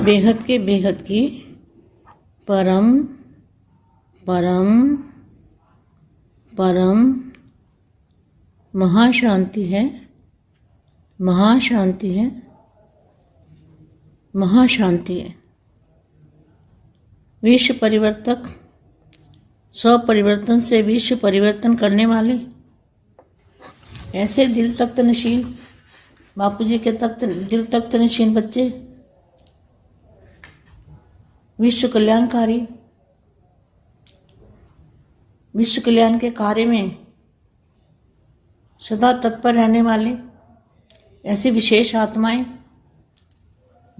बेहद के बेहद की परम परम परम महाशांति है महाशांति है महाशांति है। विश्व परिवर्तक स्व परिवर्तन से विश्व परिवर्तन करने वाले, ऐसे दिल तख्त नशीन बापू जी के तख्त, दिल तख्त नशीन बच्चे विश्व कल्याणकारी विश्व कल्याण के कार्य में सदा तत्पर रहने वाले ऐसी विशेष आत्माएँ,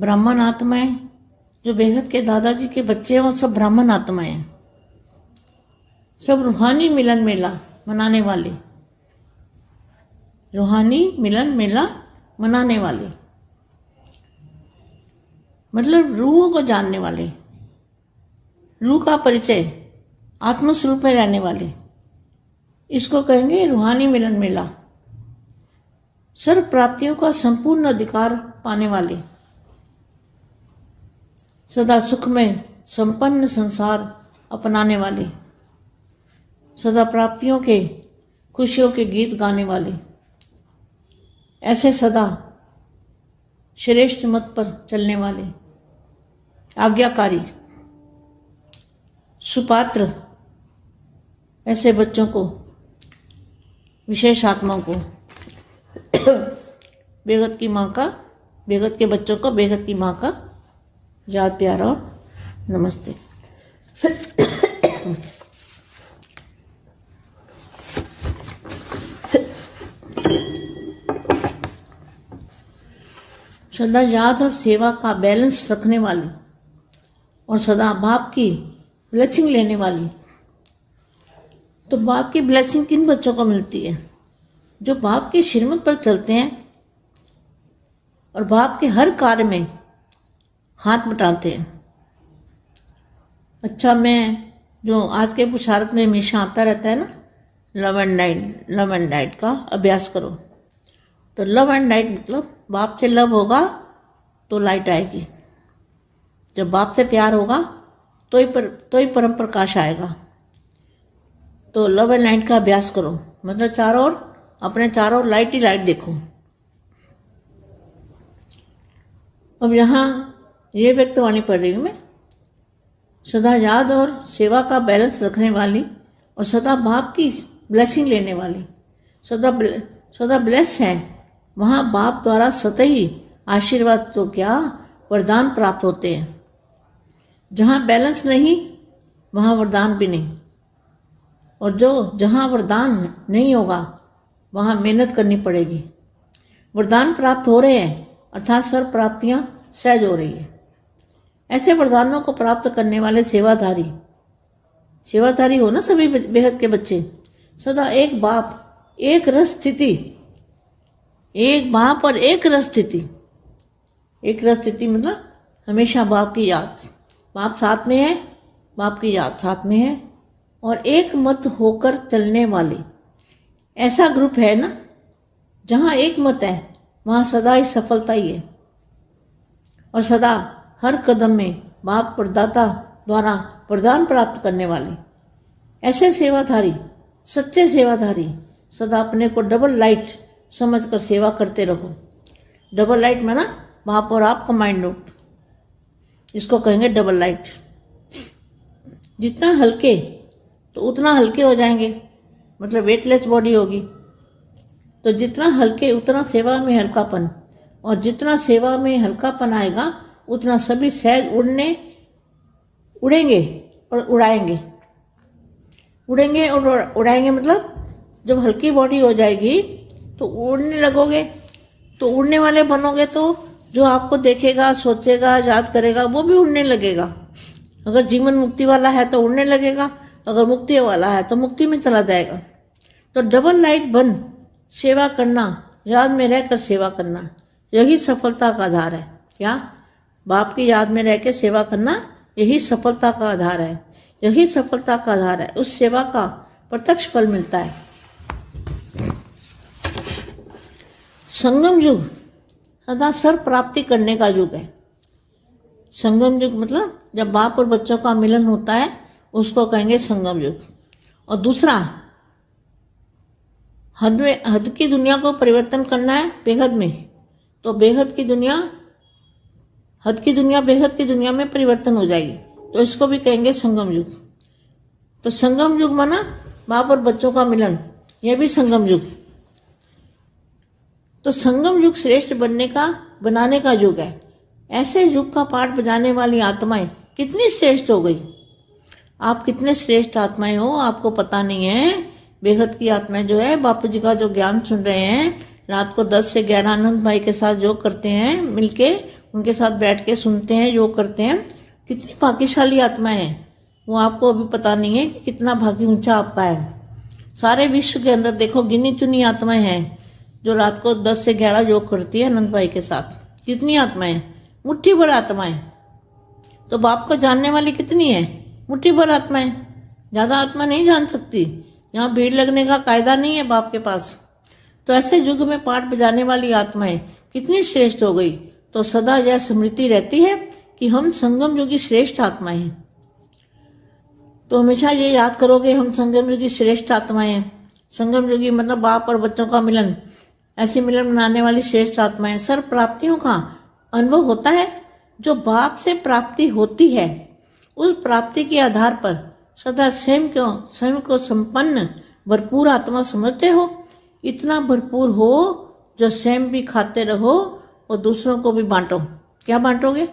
ब्राह्मण आत्माएँ, जो बेहद के दादाजी के बच्चे हैं, वो सब ब्राह्मण आत्माएँ हैं। सब रूहानी मिलन मेला मनाने वाले। रूहानी मिलन मेला मनाने वाले। मतलब रूहों को जानने वाले। रूह का परिचय, आत्मस्वरूप में रहने वाले। इसको कहेंगे रूहानी मिलन मेला। सर्व प्राप्तियों का संपूर्ण अधिकार पाने वाले। सदा सुख में संपन्न संसार अपनाने वाले। सदा प्राप्तियों के, खुशियों के गीत गाने वाले। ऐसे सदा श्रेष्ठ मत पर चलने वाले। आज्ञाकारी। सुपात्र ऐसे बच्चों को, विशेष आत्माओं को, बेगत की माँ का, बेगत के बच्चों को, बेगत की माँ का याद प्यार और नमस्ते। सदा याद और सेवा का बैलेंस रखने वाली और सदा बाप की ब्लेसिंग लेने वाली। तो बाप की ब्लेसिंग किन बच्चों को मिलती है? जो बाप की श्रीमत पर चलते हैं और बाप के हर कार्य में हाथ बटाते हैं। अच्छा मैं जो आज के पुशारत में हमेशा आता रहता है ना love and night love and night का अभ्यास करो। तो लव एंड नाइट मतलब बाप से लव होगा तो लाइट आएगी। जब बाप से प्यार होगा तो ही पर तो ही परम प्रकाश आएगा। तो लव एंड लाइट का अभ्यास करो। मतलब चारों ओर अपने चारों ओर लाइट ही लाइट देखो। अब यहाँ ये व्यक्तवाणी पढ़ रही हूँ मैं। सदा याद और सेवा का बैलेंस रखने वाली और सदा बाप की ब्लेसिंग लेने वाली। सदा ब्ले, सदा ब्लेस है। वहाँ बाप द्वारा सतह आशीर्वाद तो क्या वरदान प्राप्त होते हैं। जहाँ बैलेंस नहीं, वहाँ वरदान भी नहीं। और जो जहाँ वरदान नहीं होगा, वहाँ मेहनत करनी पड़ेगी। वरदान प्राप्त हो रहे हैं, अर्थात सर्व प्राप्तियाँ सहज हो रही है। ऐसे वरदानों को प्राप्त करने वाले सेवाधारी सेवाधारी हो ना सभी बेहद के बच्चे? सदा एक बाप, एक रस स्थिति। एक बाप और एक रस स्थिति। एक रस स्थिति मतलब हमेशा बाप की याद। बाप साथ में है, बाप की याद साथ में है और एक मत होकर चलने वाले। ऐसा ग्रुप है ना, जहाँ एक मत है, वहाँ सदा ही सफलता ही है। और सदा हर कदम में बाप प्रदाता द्वारा प्रदान प्राप्त करने वाले। ऐसे सेवाधारी, सच्चे सेवाधारी, सदा अपने को डबल लाइट समझकर सेवा करते रहो। डबल लाइट में ना, बाप और आप कमांड नोट इसको कहेंगे डबल लाइट जितना हल्के तो उतना हल्के हो जाएँगे। मतलब वेटलेस बॉडी होगी। तो जितना हल्के, उतना सेवा में हल्कापन। और जितना सेवा में हल्कापन आएगा, उतना सभी सहज उड़ने, उड़ेंगे और उड़ाएँगे। उड़ेंगे और उड़ाएँगे मतलब जब हल्की बॉडी हो जाएगी तो उड़ने लगोगे। तो उड़ने वाले बनोगे तो जो आपको देखेगा, सोचेगा, याद करेगा, वो भी उड़ने लगेगा। अगर जीवन मुक्ति वाला है तो उड़ने लगेगा, अगर मुक्ति वाला है तो मुक्ति में चला जाएगा। तो डबल लाइट बन, सेवा करना, याद में रहकर सेवा करना, यही सफलता का आधार है। क्या? बाप की याद में रह के सेवा करना, यही सफलता का आधार है। यही सफलता का आधार है। उस सेवा का प्रत्यक्ष फल मिलता है। संगम युग सदा सर प्राप्ति करने का युग है। संगम युग मतलब जब बाप और बच्चों का मिलन होता है, उसको कहेंगे संगम युग। और दूसरा, हद में, हद की दुनिया को परिवर्तन करना है बेहद में। तो बेहद की दुनिया, हद की दुनिया बेहद की दुनिया में परिवर्तन हो जाएगी। तो इसको भी कहेंगे संगम युग। तो संगम युग माना बाप और बच्चों का मिलन, यह भी संगम युग। तो संगम युग श्रेष्ठ बनने का, बनाने का युग है। ऐसे युग का पाठ बजाने वाली आत्माएँ कितनी श्रेष्ठ हो गई? आप कितने श्रेष्ठ आत्माएँ हो, आपको पता नहीं है। बेहद की आत्माएँ जो है, बापू जी का जो ज्ञान सुन रहे हैं, रात को दस से ग्यारह आनंद भाई के साथ योग करते हैं, मिलके उनके साथ बैठ के सुनते हैं, योग करते हैं। कितनी भाग्यशाली आत्माएँ हैं। वो आपको अभी पता नहीं है कि कितना भाग्य ऊँचा आपका है। सारे विश्व के अंदर देखो, गिनी चुनी आत्माएँ हैं। जो रात को दस से ग्यारह योग करती है आनंद भाई के साथ। कितनी आत्माएँ मुट्ठी भर आत्माएँ। तो बाप को जानने वाली कितनी है? मुट्ठी भर आत्माएँ। ज़्यादा आत्मा नहीं जान सकती। यहाँ भीड़ लगने का कायदा नहीं है बाप के पास। तो ऐसे युग में पाठ बजाने वाली आत्माएँ कितनी श्रेष्ठ हो गई। तो सदा यह स्मृति रहती है कि हम संगम योगी श्रेष्ठ आत्माएँ हैं। तो हमेशा ये याद करोगे, हम संगम योगी श्रेष्ठ आत्माएँ हैं। संगम योगी मतलब बाप और बच्चों का मिलन। ऐसी मिलन बनाने वाली श्रेष्ठ आत्माएँ सर्व प्राप्तियों का अनुभव होता है, जो बाप से प्राप्ति होती है। उस प्राप्ति के आधार पर सदा स्वयं को स्वयं को संपन्न, भरपूर आत्मा समझते हो। इतना भरपूर हो, जो स्वयं भी खाते रहो और दूसरों को भी बांटो। क्या बांटोगे?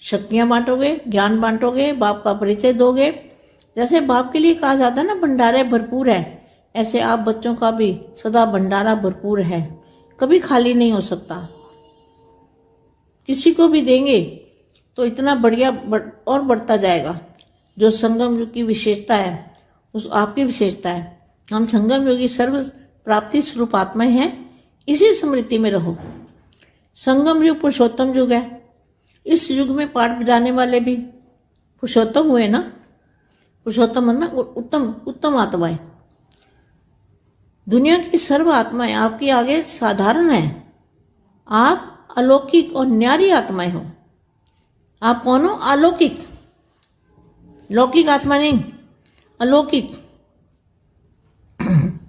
शक्तियाँ बांटोगे, ज्ञान बांटोगे, बाप का परिचय दोगे। जैसे बाप के लिए कहा जाता है ना, भंडारे भरपूर है। ऐसे आप बच्चों का भी सदा भंडारा भरपूर है। कभी खाली नहीं हो सकता। किसी को भी देंगे तो इतना बढ़िया बढ़, और बढ़ता जाएगा। जो संगम युग की विशेषता है उस आपकी विशेषता है। हम संगम योगी सर्व प्राप्ति स्वरूप आत्माएँ हैं इसी स्मृति में रहो। संगम युग पुरुषोत्तम युग है। इस युग में पाठ बजाने वाले भी पुरुषोत्तम हुए ना? पुरुषोत्तम है ना? उत्तम उत्तम आत्माएँ। दुनिया की सर्व आत्माएँ आपके आगे साधारण हैं। आप अलौकिक और न्यारी आत्माएँ हो। आप कौन हो अलौकिक? लौकिक आत्मा नहीं, अलौकिक।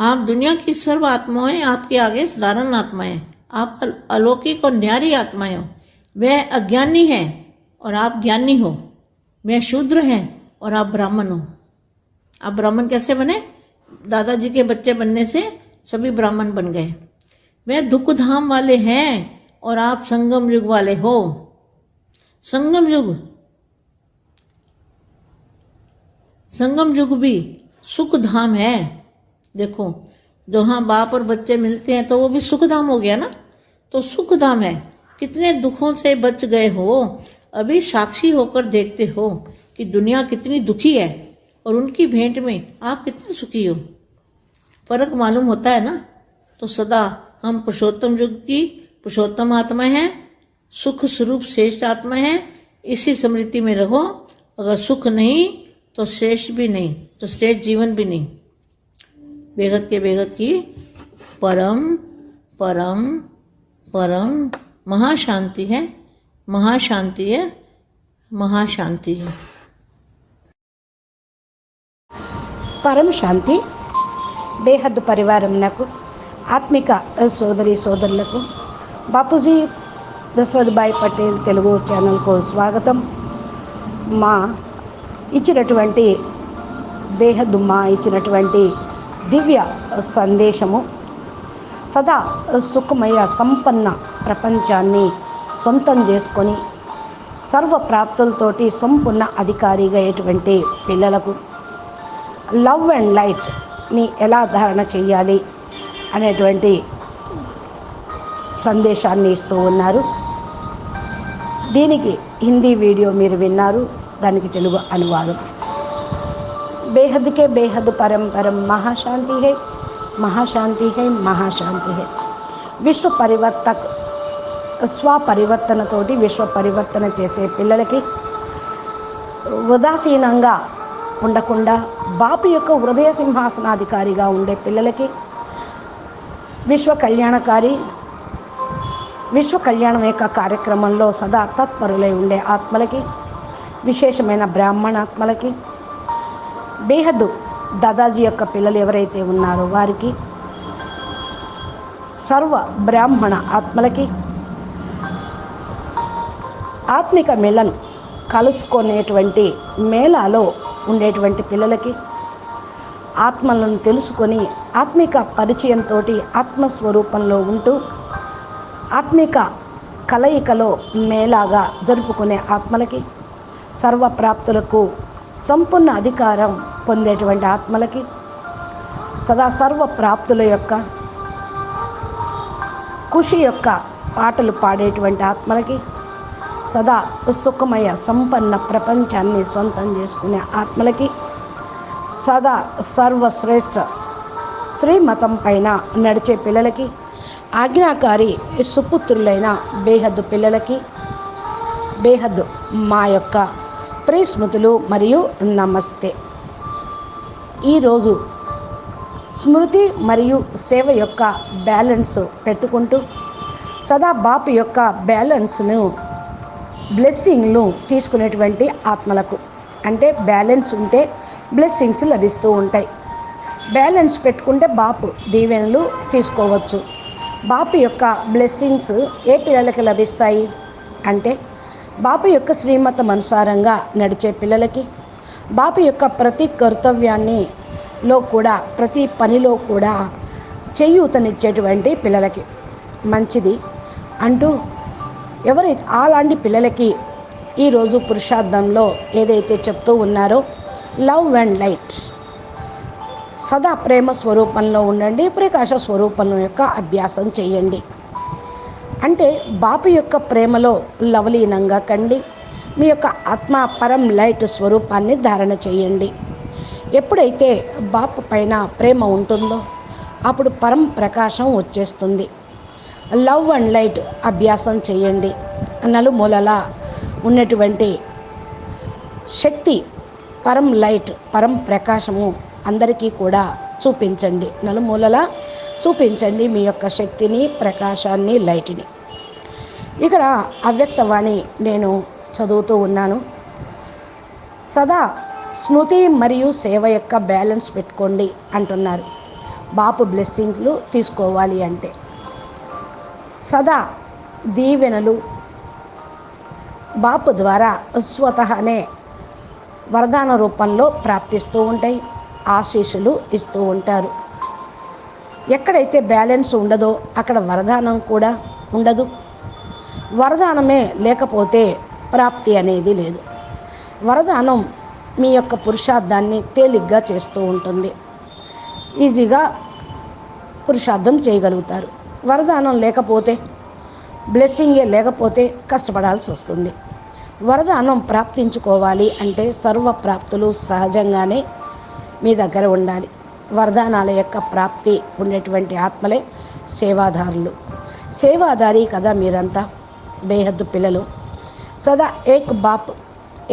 आप दुनिया की सर्व आत्माएँ आपके आगे साधारण आत्माएँ आप अलौकिक और न्यारी आत्माएँ हो। वह अज्ञानी है और आप ज्ञानी हो। वह शूद्र है और आप ब्राह्मण हो। आप ब्राह्मण कैसे बने? दादाजी के बच्चे बनने से सभी ब्राह्मण बन गए। वे दुख धाम वाले हैं और आप संगम युग वाले हो। संगम युग संगम युग भी सुख धाम है। देखो, जहाँ बाप और बच्चे मिलते हैं तो वो भी सुख धाम हो गया ना? तो सुख धाम है। कितने दुखों से बच गए हो। अभी साक्षी होकर देखते हो कि दुनिया कितनी दुखी है। और उनकी भेंट में आप कितने सुखी हो? फ़र्क मालूम होता है ना? तो सदा हम पुरुषोत्तम युग की पुरुषोत्तम आत्मा हैं, सुख स्वरूप श्रेष्ठ आत्मा है, इसी स्मृति में रहो। अगर सुख नहीं तो श्रेष्ठ भी नहीं तो श्रेष्ठ जीवन भी नहीं। बेगत के बेगत की परम परम परम महाशांति है महाशांति है महाशांति है। పరం శాంతి. బేహద్దు పరివారంనకు ఆత్మిక సోదరి సోదరులకు. బాపూజీ దశరథ్భాయ్ పటేల్ తెలుగు ఛానల్కు స్వాగతం. మా ఇచ్చినటువంటి బేహద్దు మా ఇచ్చినటువంటి దివ్య సందేశము. సదా సుఖమయ సంపన్న ప్రపంచాన్ని సొంతం చేసుకొని సర్వ ప్రాప్తులతోటి సంపూర్ణ అధికారిగా అయ్యేటువంటి పిల్లలకు. లవ్ అండ్ లైట్ని ఎలా ధారణ చేయాలి అనేటువంటి సందేశాన్ని ఇస్తూ ఉన్నారు. దీనికి హిందీ వీడియో మీరు విన్నారు. దానికి తెలుగు అనువాదం. బేహద్కే బేహద్ పరంపరం మహాశాంతి హే మహాశాంతి హే మహాశాంతి హే. విశ్వ పరివర్తక్ స్వపరివర్తనతోటి విశ్వ పరివర్తన చేసే పిల్లలకి ఉదాసీనంగా ఉండకుండా బాపు యొక్క హృదయ సింహాసనాధికారిగా ఉండే పిల్లలకి విశ్వ కళ్యాణకారి విశ్వ కళ్యాణం యొక్క కార్యక్రమంలో సదా తత్పరులై ఉండే ఆత్మలకి విశేషమైన బ్రాహ్మణాత్మలకి బేహద్దు దాదాజీ యొక్క పిల్లలు ఎవరైతే ఉన్నారో వారికి సర్వ బ్రాహ్మణ ఆత్మలకి ఆత్మిక మేళను కలుసుకునేటువంటి మేళాలో ఉండేటువంటి పిల్లలకి ఆత్మలను తెలుసుకొని ఆత్మిక పరిచయంతో ఆత్మస్వరూపంలో ఉంటూ ఆత్మిక కలయికలో మేలాగా జరుపుకునే ఆత్మలకి సర్వప్రాప్తులకు సంపూర్ణ అధికారం పొందేటువంటి ఆత్మలకి సదా సర్వ ప్రాప్తుల యొక్క ఖుషి యొక్క పాటలు పాడేటువంటి ఆత్మలకి సదా సుఖమయ సంపన్న ప్రపంచాన్ని సొంతం చేసుకునే ఆత్మలకి సదా సర్వశ్రేష్ఠ శ్రీమతం పైన నడిచే పిల్లలకి ఆజ్ఞాకారి సుపుత్రులైన బేహద్దు పిల్లలకి బేహద్దు మా యొక్క ప్రియస్మృతులు మరియు నమస్తే. ఈరోజు స్మృతి మరియు సేవ యొక్క బ్యాలెన్స్ పెట్టుకుంటూ సదా బాపు యొక్క బ్యాలెన్స్ను బ్లెస్సింగ్లు తీసుకునేటువంటి ఆత్మలకు. అంటే బ్యాలెన్స్ ఉంటే బ్లెస్సింగ్స్ లభిస్తూ ఉంటాయి. బ్యాలెన్స్ పెట్టుకుంటే బాపు దీవెనలు తీసుకోవచ్చు. బాపు యొక్క బ్లెస్సింగ్స్ ఏ పిల్లలకి లభిస్తాయి? అంటే బాపు యొక్క శ్రీమతం అనుసారంగా నడిచే పిల్లలకి బాపు యొక్క ప్రతి కర్తవ్యాన్ని లో కూడా ప్రతి పనిలో కూడా చేయూతనిచ్చేటువంటి పిల్లలకి. మంచిది. అంటూ ఎవరైతే అలాంటి పిల్లలకి ఈరోజు పురుషార్థంలో ఏదైతే చెప్తూ ఉన్నారో లవ్ అండ్ లైట్. సదా ప్రేమ స్వరూపంలో ఉండండి ప్రకాశ స్వరూపం యొక్క అభ్యాసం చేయండి. అంటే బాపు యొక్క ప్రేమలో లవలీనంగా కండి మీ యొక్క ఆత్మ పరం లైట్ స్వరూపాన్ని ధారణ చేయండి. ఎప్పుడైతే బాపు పైన ప్రేమ ఉంటుందో అప్పుడు పరం ప్రకాశం వచ్చేస్తుంది. లవ్ అండ్ లైట్ అభ్యాసం చేయండి. నలుమూలలా ఉన్నటువంటి శక్తి పరం లైట్ పరం ప్రకాశము అందరికీ కూడా చూపించండి. నలుమూలలా చూపించండి మీ యొక్క శక్తిని ప్రకాశాన్ని లైట్ని. ఇక్కడ అవ్యక్తవాణి నేను చదువుతూ ఉన్నాను. సదా స్మృతి మరియు సేవ యొక్క బ్యాలెన్స్ పెట్టుకోండి అంటున్నారు. బాపు బ్లెస్సింగ్స్లు తీసుకోవాలి అంటే. సదా దీవెనలు. బాపు ద్వారా స్వతహానే వరదాన రూపంలో ప్రాప్తిస్తూ ఉంటాయి ఆశీస్సులు ఇస్తూ ఉంటారు. ఎక్కడైతే బ్యాలెన్స్ ఉండదో అక్కడ వరదానం కూడా ఉండదు. వరదానమే లేకపోతే ప్రాప్తి అనేది లేదు. వరదానం మీ యొక్క పురుషార్థాన్ని తేలిగ్గా చేస్తూ ఉంటుంది. ఈజీగా పురుషార్థం చేయగలుగుతారు. వరదానం లేకపోతే బ్లెస్సింగే లేకపోతే కష్టపడాల్సి వస్తుంది. వరదానం ప్రాప్తించుకోవాలి అంటే సర్వ ప్రాప్తులు సహజంగానే మీ దగ్గర ఉండాలి. వరదానాల యొక్క ప్రాప్తి ఉండేటువంటి ఆత్మలే సేవాదారులు. సేవాదారి కదా మీరంతా బేహద్దు పిల్లలు. సదా ఏక్ బాప్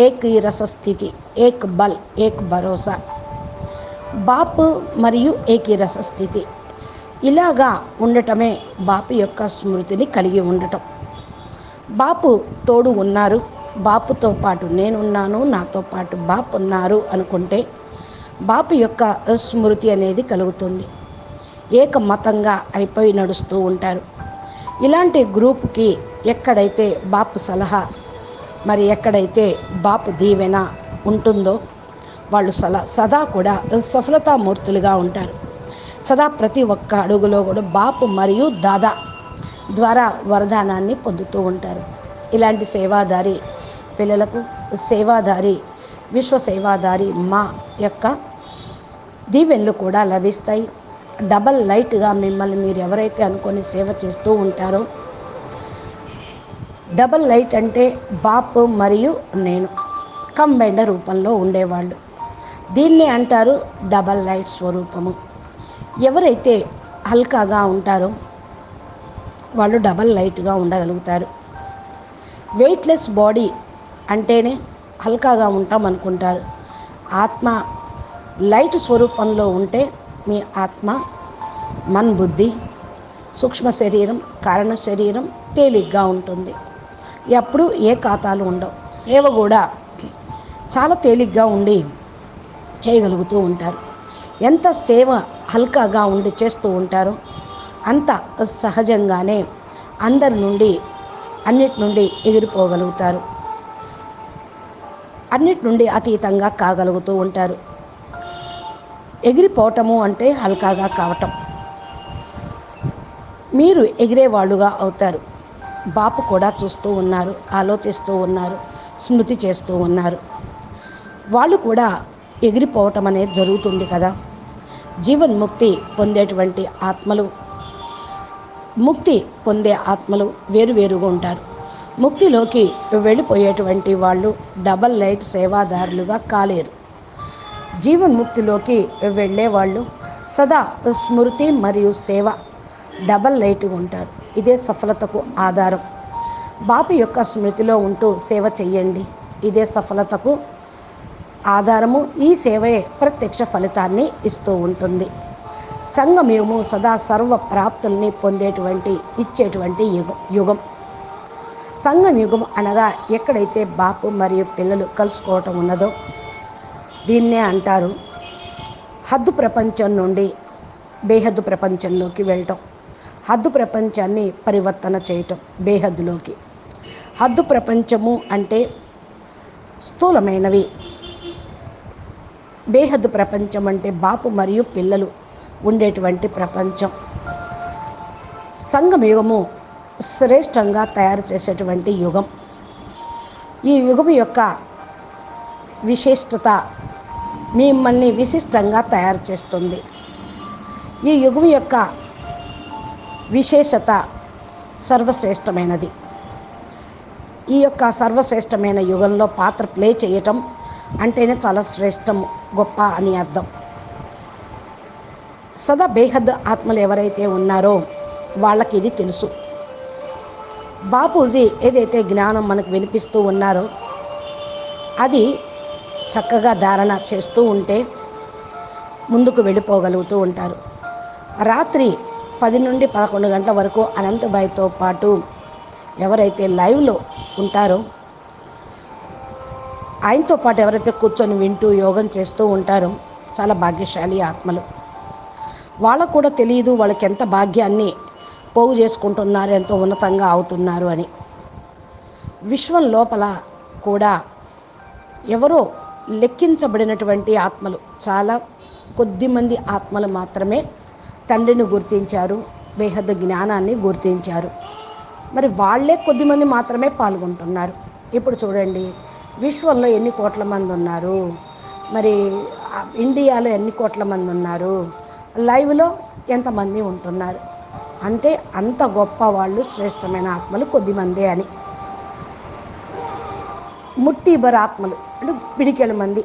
ఏక్ ఈ రసస్థితి ఏక్ బల్ ఏక్ భరోసా. బాప్ మరియు ఏకీరస స్థితి. ఇలాగా ఉండటమే బాపు యొక్క స్మృతిని కలిగి ఉండటం. బాపు తోడు ఉన్నారు. బాపుతో పాటు నేనున్నాను నాతో పాటు బాపు ఉన్నారు అనుకుంటే బాపు యొక్క స్మృతి అనేది కలుగుతుంది. ఏకమతంగా అయిపోయి నడుస్తూ ఉంటారు. ఇలాంటి గ్రూప్కి ఎక్కడైతే బాపు సలహా మరి ఎక్కడైతే బాపు దీవెన ఉంటుందో వాళ్ళు సలా సదా కూడా సఫలతామూర్తులుగా ఉంటారు. సదా ప్రతి ఒక్క అడుగులో కూడా బాపు మరియు దాదా ద్వారా వరదానాన్ని పొందుతూ ఉంటారు. ఇలాంటి సేవాదారి పిల్లలకు సేవాదారి విశ్వ సేవాదారి మా యొక్క దీవెనలు కూడా లభిస్తాయి. డబల్ లైట్గా మిమ్మల్ని మీరు ఎవరైతే అనుకొని సేవ చేస్తూ ఉంటారో డబల్ లైట్ అంటే బాపు మరియు నేను కంబైండ రూపంలో ఉండేవాళ్ళు. దీన్ని అంటారు డబల్ లైట్ స్వరూపము. ఎవరైతే హల్కాగా ఉంటారో వాళ్ళు డబల్ లైట్గా ఉండగలుగుతారు. వెయిట్లెస్ బాడీ అంటేనే హల్కాగా ఉంటాం అనుకుంటారు ఆత్మ లైట్ స్వరూపంలో ఉంటే మీ ఆత్మ మన్ బుద్ధి సూక్ష్మ శరీరం కారణ శరీరం తేలిగ్గా ఉంటుంది. ఎప్పుడు ఏ ఖాతాలు ఉండవు. సేవ కూడా చాలా తేలిగ్గా ఉండి చేయగలుగుతూ ఉంటారు. ఎంత సేవ హల్కాగా ఉండి చేస్తూ ఉంటారు. అంత సహజంగానే అందరి నుండి అన్నిటి నుండి ఎగిరిపోగలుగుతారు. అన్నిటి నుండి అతీతంగా కాగలుగుతూ ఉంటారు. ఎగిరిపోవటము అంటే హల్కాగా కావటం. మీరు ఎగిరేవాళ్ళుగా అవుతారు. బాపు కూడా చూస్తూ ఉన్నారు ఆలోచిస్తూ ఉన్నారు స్మృతి చేస్తూ ఉన్నారు. వాళ్ళు కూడా ఎగిరిపోవటం అనేది జరుగుతుంది కదా. జీవన్ముక్తి పొందేటువంటి ఆత్మలు. ముక్తి పొందే ఆత్మలు వేరువేరుగా ఉంటారు. ముక్తిలోకి వెళ్ళిపోయేటువంటి వాళ్ళు డబల్ లైట్ సేవాదారులుగా కాలేరు. జీవన్ముక్తిలోకి వెళ్ళే వాళ్ళు సదా స్మృతి మరియు సేవ డబల్ లైట్గా ఉంటారు. ఇదే సఫలతకు ఆధారం. బాపు యొక్క స్మృతిలో ఉంటూ సేవ చేయండి ఇదే సఫలతకు ఆధారము ఈ సేవే ప్రత్యక్ష ఫలితాన్ని ఇస్తూ ఉంటుంది. సంగమయుగము సదా సర్వ ప్రాప్తుల్ని పొందేటువంటి ఇచ్చేటువంటి యుగం యుగం. సంగం యుగం అనగా ఎక్కడైతే బాపు మరియు పిల్లలు కలుసుకోవటం ఉన్నదో దీన్నే అంటారు హద్దు ప్రపంచం నుండి బేహద్దు ప్రపంచంలోకి వెళ్ళటం. హద్దు ప్రపంచాన్ని పరివర్తన చేయటం బేహద్దులోకి. హద్దు ప్రపంచము అంటే స్థూలమైనవి. బేహద్దు ప్రపంచం అంటే బాపు మరియు పిల్లలు ఉండేటువంటి ప్రపంచం. సంఘం యుగము శ్రేష్టంగా తయారు చేసేటువంటి యుగం. ఈ యుగం యొక్క విశిష్టత మిమ్మల్ని విశిష్టంగా తయారు చేస్తుంది. ఈ యుగం యొక్క విశేషత సర్వశ్రేష్టమైనది. ఈ యొక్క సర్వశ్రేష్టమైన యుగంలో పాత్ర ప్లే చేయటం అంటేనే చాలా శ్రేష్టం గొప్ప అని అర్థం. సదా బేహద్ ఆత్మలు ఎవరైతే ఉన్నారో వాళ్ళకి ఇది తెలుసు. బాపూజీ ఏదైతే జ్ఞానం మనకు వినిపిస్తూ ఉన్నారో అది చక్కగా ధారణ చేస్తూ ఉంటే ముందుకు వెళ్ళిపోగలుగుతూ ఉంటారు. రాత్రి పది నుండి పదకొండు గంటల వరకు అనంతబాయితో పాటు ఎవరైతే లైవ్లో ఉంటారో ఆయనతో పాటు ఎవరైతే కూర్చొని వింటూ యోగం చేస్తూ ఉంటారో చాలా భాగ్యశాలి ఆత్మలు. వాళ్ళకు కూడా తెలియదు వాళ్ళకి ఎంత భాగ్యాన్ని పోగు చేసుకుంటున్నారు ఎంతో ఉన్నతంగా అవుతున్నారు అని. విశ్వం లోపల కూడా ఎవరో లెక్కించబడినటువంటి ఆత్మలు చాలా కొద్దిమంది ఆత్మలు మాత్రమే తండ్రిని గుర్తించారు బేహద్ జ్ఞానాన్ని గుర్తించారు. మరి వాళ్ళే కొద్దిమంది మాత్రమే పాల్గొంటున్నారు. ఇప్పుడు చూడండి విశ్వంలో ఎన్ని కోట్ల మంది ఉన్నారు? మరి ఇండియాలో ఎన్ని కోట్ల మంది ఉన్నారు? లైవ్లో ఎంతమంది ఉంటున్నారు? అంటే అంత గొప్ప వాళ్ళు శ్రేష్టమైన ఆత్మలు కొద్దిమందే అని. ముట్టిబర్ ఆత్మలు అంటే పిడికెల మంది.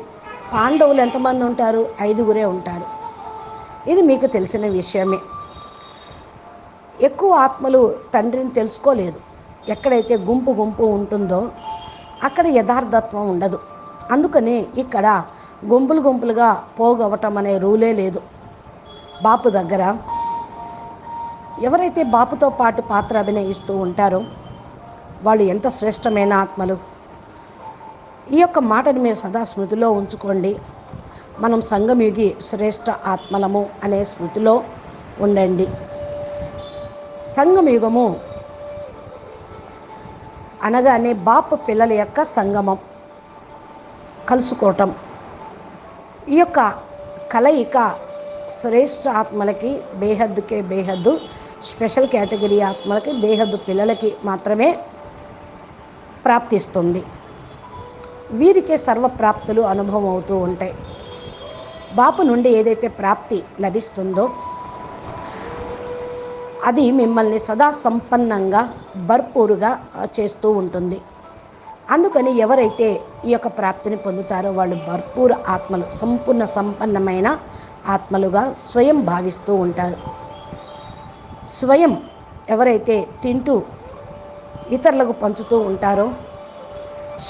పాండవులు ఎంతమంది ఉంటారు? ఐదుగురే ఉంటారు. ఇది మీకు తెలిసిన విషయమే. ఎక్కువ ఆత్మలు తండ్రిని తెలుసుకోలేదు. ఎక్కడైతే గుంపు గుంపు ఉంటుందో అక్కడ యథార్థత్వం ఉండదు. అందుకని ఇక్కడ గుంపులు గుంపులుగా పోగవటం అనే రూలే లేదు. బాపు దగ్గర ఎవరైతే బాపుతో పాటు పాత్ర అభినయిస్తూ ఉంటారో వాళ్ళు ఎంత శ్రేష్టమైన ఆత్మలు. ఈ యొక్క మాటను మీరు సదా స్మృతిలో ఉంచుకోండి. మనం సంగమయుగి శ్రేష్ట ఆత్మలము అనే స్మృతిలో ఉండండి. సంగమయుగము అనగానే బాపు పిల్లల యొక్క సంగమం కలుసుకోవటం. ఈ యొక్క కలయిక శ్రేష్ఠ ఆత్మలకి బేహద్దుకే బేహద్దు స్పెషల్ కేటగిరీ ఆత్మలకి బేహద్దు పిల్లలకి మాత్రమే ప్రాప్తిస్తుంది. వీరికే సర్వప్రాప్తులు అనుభవం అవుతూ ఉంటాయి. బాపు నుండి ఏదైతే ప్రాప్తి లభిస్తుందో అది మిమ్మల్ని సదా సంపన్నంగా భర్పూరుగా చేస్తూ ఉంటుంది. అందుకని ఎవరైతే ఈ యొక్క ప్రాప్తిని పొందుతారో వాళ్ళు భర్పూర ఆత్మలు సంపూర్ణ సంపన్నమైన ఆత్మలుగా స్వయం భావిస్తూ ఉంటారు. స్వయం ఎవరైతే తింటూ ఇతరులకు పంచుతూ ఉంటారో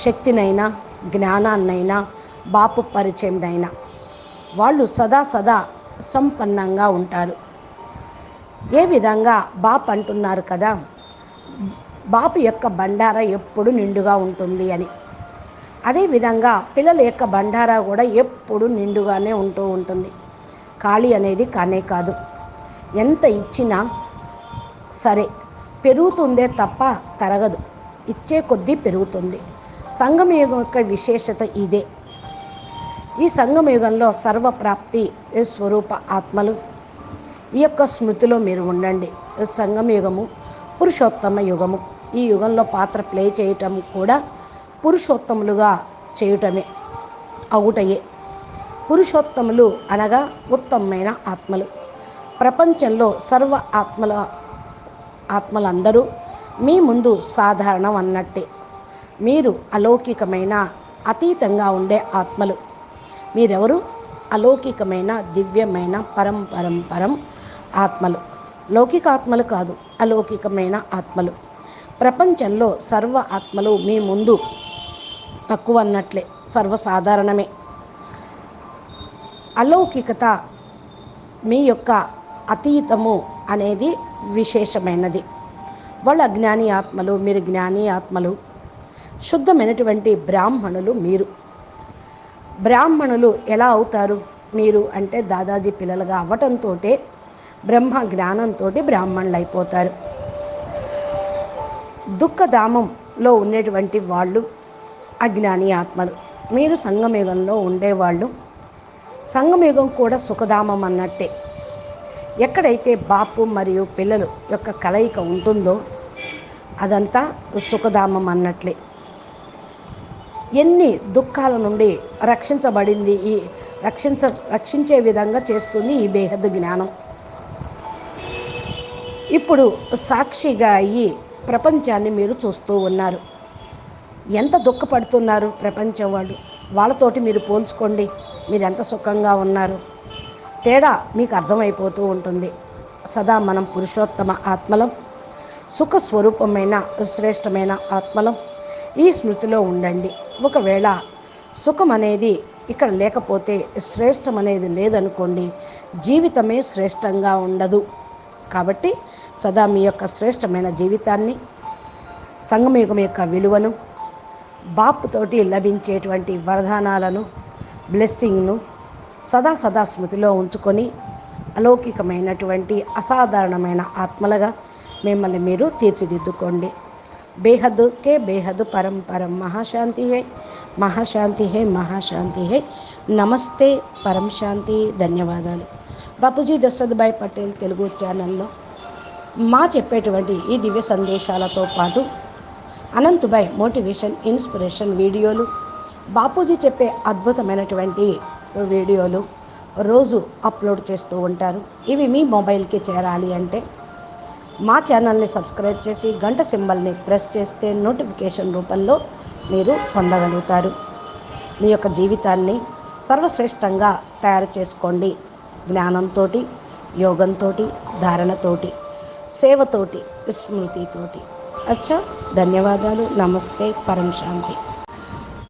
శక్తినైనా జ్ఞానాన్నైనా బాపు పరిచయంనైనా వాళ్ళు సదా సదా సంపన్నంగా ఉంటారు. ఏ విధంగా బాప్ అంటున్నారు కదా? బాపు యొక్క బండార ఎప్పుడు నిండుగా ఉంటుంది అని. అదేవిధంగా పిల్లల యొక్క బండారా కూడా ఎప్పుడు నిండుగానే ఉంటూ ఉంటుంది. ఖాళీ అనేది కానే కాదు. ఎంత ఇచ్చినా సరే పెరుగుతుందే తప్ప తరగదు. ఇచ్చే కొద్దీ పెరుగుతుంది. సంగమయుగం యొక్క విశేషత ఇదే. ఈ సంగమయుగంలో సర్వప్రాప్తి స్వరూప ఆత్మలు ఈ యొక్క స్మృతిలో మీరు ఉండండి. సంగమయుగము పురుషోత్తమ యుగము. ఈ యుగంలో పాత్ర ప్లే చేయటం కూడా పురుషోత్తములుగా చేయటమే అవుటయే. పురుషోత్తములు అనగా ఉత్తమమైన ఆత్మలు. ప్రపంచంలో సర్వ ఆత్మల ఆత్మలందరూ మీ ముందు సాధారణం అన్నట్టే మీరు అలౌకికమైన అతీతంగా ఉండే ఆత్మలు. మీరెవరు? అలౌకికమైన దివ్యమైన పరం పరం పరం ఆత్మలు. లౌకిక ఆత్మలు కాదు అలౌకికమైన ఆత్మలు. ప్రపంచంలో సర్వ ఆత్మలు మీ ముందు. తక్కువ అన్నట్లే సర్వసాధారణమే. అలౌకికత మీ యొక్క అతీతము అనేది విశేషమైనది. వాళ్ళ అజ్ఞాని ఆత్మలు మీరు జ్ఞాని ఆత్మలు. శుద్ధమైనటువంటి బ్రాహ్మణులు మీరు. బ్రాహ్మణులు ఎలా అవుతారు మీరు అంటే దాదాజీ పిల్లలుగా అవ్వటంతో బ్రహ్మ జ్ఞానంతో బ్రాహ్మణులు అయిపోతారు దుఃఖధామంలో ఉండేటువంటి వాళ్ళు అజ్ఞాని ఆత్మలు. మీరు సంగమయుగంలో ఉండేవాళ్ళు. సంగమయుగం కూడా సుఖధామం అన్నట్టే. ఎక్కడైతే బాపు మరియు పిల్లలు యొక్క కలయిక ఉంటుందో అదంతా సుఖధామం అన్నట్లే. ఎన్ని దుఃఖాల నుండి రక్షించబడింది ఈ రక్షించ రక్షించే విధంగా చేస్తుంది ఈ బేహద్ జ్ఞానం. ఇప్పుడు సాక్షిగా అయ్యి ప్రపంచాన్ని మీరు చూస్తూ ఉన్నారు. ఎంత దుఃఖపడుతున్నారు ప్రపంచం వాళ్ళు? వాళ్ళతోటి మీరు పోల్చుకోండి. మీరు ఎంత సుఖంగా ఉన్నారు? తేడా మీకు అర్థమైపోతూ ఉంటుంది. సదా మనం పురుషోత్తమ ఆత్మలం. సుఖ స్వరూపమైన శ్రేష్టమైన ఆత్మలం. ఈ స్మృతిలో ఉండండి. ఒకవేళ సుఖం అనేది ఇక్కడ లేకపోతే శ్రేష్టం అనేది లేదనుకోండి జీవితమే శ్రేష్టంగా ఉండదు. కాబట్టి సదా మీ యొక్క శ్రేష్టమైన జీవితాన్ని సంగమయుగం యొక్క విలువను బాపుతోటి లభించేటువంటి వరదానాలను బ్లెస్సింగ్ను సదా సదా స్మృతిలో ఉంచుకొని అలౌకికమైనటువంటి అసాధారణమైన ఆత్మలుగా మిమ్మల్ని మీరు తీర్చిదిద్దుకోండి. బేహద్ కే బేహద్ పరం పరం మహాశాంతి హే మహాశాంతి హే మహాశాంతి హే. నమస్తే పరం శాంతి. ధన్యవాదాలు. బాపూజీ దశరథభాయ్ పటేల్ తెలుగు ఛానల్లో మా చెప్పేటువంటి ఈ దివ్య సందేశాలతో పాటు అనంతుభాయ్ మోటివేషన్ ఇన్స్పిరేషన్ వీడియోలు బాపూజీ చెప్పే అద్భుతమైనటువంటి వీడియోలు రోజు అప్లోడ్ చేస్తూ ఉంటారు. ఇవి మీ మొబైల్కి చేరాలి అంటే మా ఛానల్ని సబ్స్క్రైబ్ చేసి గంట సింబల్ని ప్రెస్ చేస్తే నోటిఫికేషన్ రూపంలో మీరు పొందగలుగుతారు. మీ యొక్క జీవితాన్ని సర్వశ్రేష్టంగా తయారు చేసుకోండి. జ్ఞానంతో యోగంతో ధారణతోటి సేవతోటి స్మృతితోటి అచ్చా ధన్యవాదాలు. నమస్తే. పరం శాంతి.